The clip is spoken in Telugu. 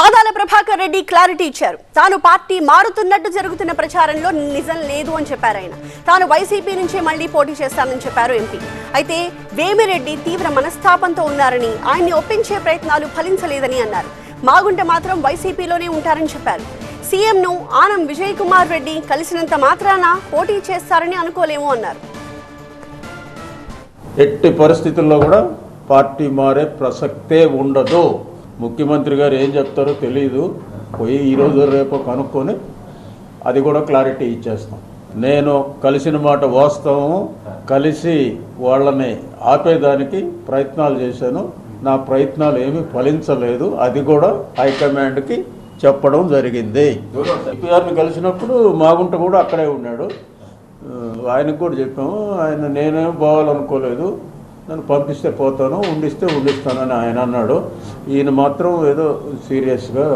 ఆదాల ప్రభాకర్ రెడ్డి క్లారిటీ ఇచ్చారు. తాను పార్టీ మారుతున్నట్టు జరుగుతున్న ప్రచారంలో నిజం లేదు అని చెప్పారు ఆయన. తాను వైసీపీ నుంచే మళ్ళీ పోటీ చేస్తానని చెప్పారు ఎంపీ. అయితే వేమిరెడ్డి తీవ్ర మనస్తాపంతో ఉన్నారని ఆయన్ని ఒప్పించే ప్రయత్నాలు ఫలించలేదని అన్నారు. మాగుంట మాత్రం వైసీపీలోనే ఉంటారని చెప్పారు. సీఎంను ఆనం విజయ్ కుమార్ రెడ్డి కలిసినంత మాత్రాన పోటీ చేస్తారని అనుకోలేము అన్నారు. ఎట్టి పరిస్థితుల్లో కూడా పార్టీ మారే ప్రసక్తే ఉండదు. ముఖ్యమంత్రి గారు ఏం చెప్తారో తెలియదు పోయి ఈరోజు రేపు కనుక్కొని అది కూడా క్లారిటీ ఇచ్చేస్తాం. నేను కలిసిన మాట వాస్తవం కలిసి వాళ్ళని ఆపేదానికి ప్రయత్నాలు చేశాను. నా ప్రయత్నాలు ఏమీ ఫలించలేదు. అది కూడా హైకమాండ్కి చెప్పడం జరిగింది. సిపిఆర్ని కలిసినప్పుడు మాగుంట కూడా అక్కడే ఉన్నాడు. ఆయనకు కూడా చెప్పాము. ఆయన నేనేం పోవాలనుకోలేదు నన్ను పంపిస్తే పోతాను ఉండిస్తే ఉండిస్తానని ఆయన అన్నాడు. ఈయన మాత్రం ఏదో సీరియస్గా